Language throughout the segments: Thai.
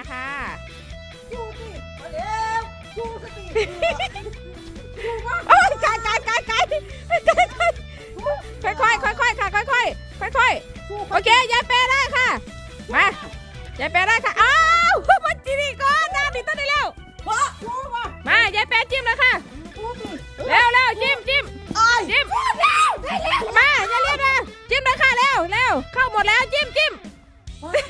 มาค่ะสู้สิมาเร็วสู้สติเรือสู้มากโอ้ยไกลไกลไกลไกลไกลค่อยค่อยค่อยๆค่ะค่อยค่อยค่อยค่อยสู้ๆโอเคยายเปย์ได้ค่ะ มายายเปย์ได้ค่ะ อ้าวมันจีนี่ก่อนนะดิต้นได้แล้ววะสู้มามายายเปย์จิ้มเลยค่ะสู้สิเร็วเร็วจิ้มจิ้มไอ้จิ้มมาอย่าเรียกนะจิ้มเลยค่ะเร็วเร็วเข้าหมดแล้วจิ้มจิ้มโอ้ย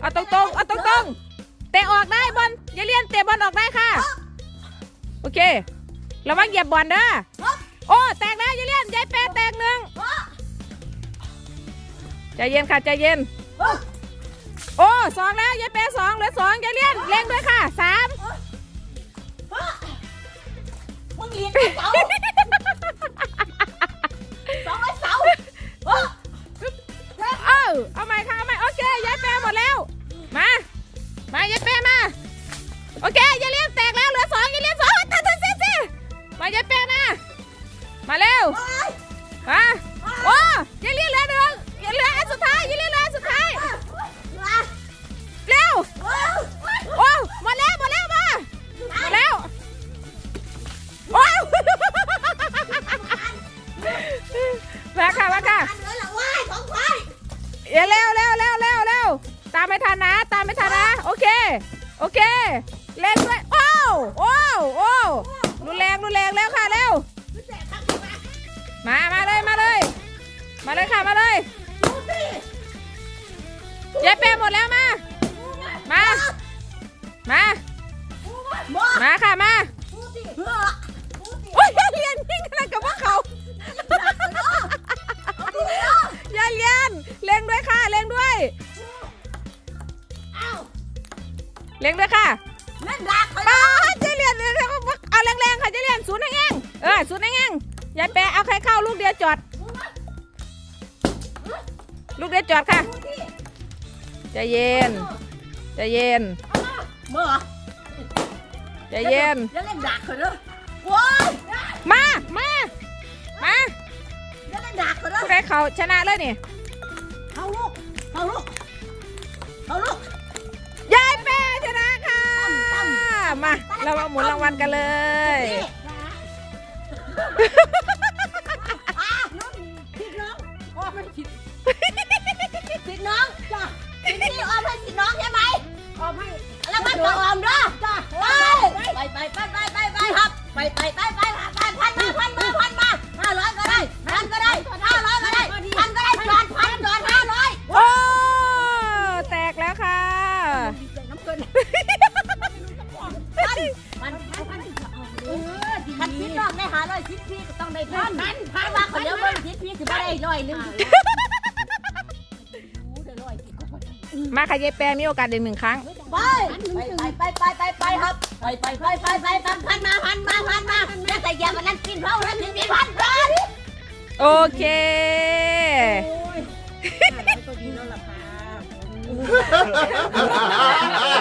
เอาตรงๆเอาตรงๆเตะออกได้บอลอย่าเลียนเตะบอลออกได้ค่ะ โอเค ระวังเหยียบบอลเด้อโอ้แตกนะอย่าเลียนยายแปรแตกหนึ่งใจเย็นค่ะใจเย็น โอ้สองแล้วยายแปรสองเหลือสองย่าเลียนเล็งด้วยค่ะสามมึงเลี้ยงไอ้เสา โอเคยาเลียนแตกแล้วเหลือสองยาเลียนสองตัดตัดสิสิมายายแปรมามาเร็วมาโอ้ยายเลียนเหลือหนึ่งยายเหลืออันสุดท้ายยาเลียนเหลืออันสุดท้ายเร็วโอ้หมดแล้วหมดแล้วมาหมดแล้วโอ้ยมาค่ะมาค่ะอันเหลือละว้าเร็วเร็วเร็วเร็วเร็วตามไม่ทันนะ ตามไม่ทันนะ โอเค โอเคเล่นด้วยโอ้วโอ้วโอ้วรุนแรงรุนแรงแล้วค่ะเร็วมามาเลยมาเลย มาเลยค่ะมาเลยดูสิยายเปหมดแล้วมา มา มา มาค่ะมา เล็งด้วยค่ะเล่นดักไปป้าเจเลียนเอาแรงๆค่ะเจเลียนศูนย์แห้งๆเออศูนย์แห้งๆยายแปะเอาใครเข้าลูกเดียวจอด ลูกเดียวจอดค่ะดูสิใจเย็นใจเย็นเมื่อใจเย็นอย่าเล่นดักเขาเด้อว้ายมามามาอย่าเล่นดักเขาเด้อผู้ใดเขาชนะเลยนี่เอาลูกเอาลูกเอาลูก มา เรามาหมุนรางวัลกันเลย ผิดน้องอ๋อไม่ผิดผิดน้องจ้ะผิดนี่ออมให้ผิดน้องใช่ไหมออมให้แล้วมันก็ออมด้วยจ้ะไปไปไปไปไปไปครับ ไปไปไปไปไปพันมาพันมาพันมาห้าร้อยก็ได้พันก็ได้ห้าร้อยก็ได้พันก็ได้จอดพันจอดห้าร้อยโอ้ แตกแล้วค่ะ น้ำเกิน อกได้หาร้อยคิดพี่ก็ต้องได้พันพันพันว่าคนเดียวเบิ่งคิดพี่คือไม่ได้ร้อยหนึงมาค่ะยายแปะมีโอกาสอีกหนึ่งครั้งไปไปไปไปไปไปครับ ไปไปไปไปไปพันพันมาพันมาพันมาแล้วแต่ยามันนั่นกินเพราะนั่นถึงมีพันพันโอเคโอ้ยห้าร้อยก็ดีแล้วล่ะค่ะ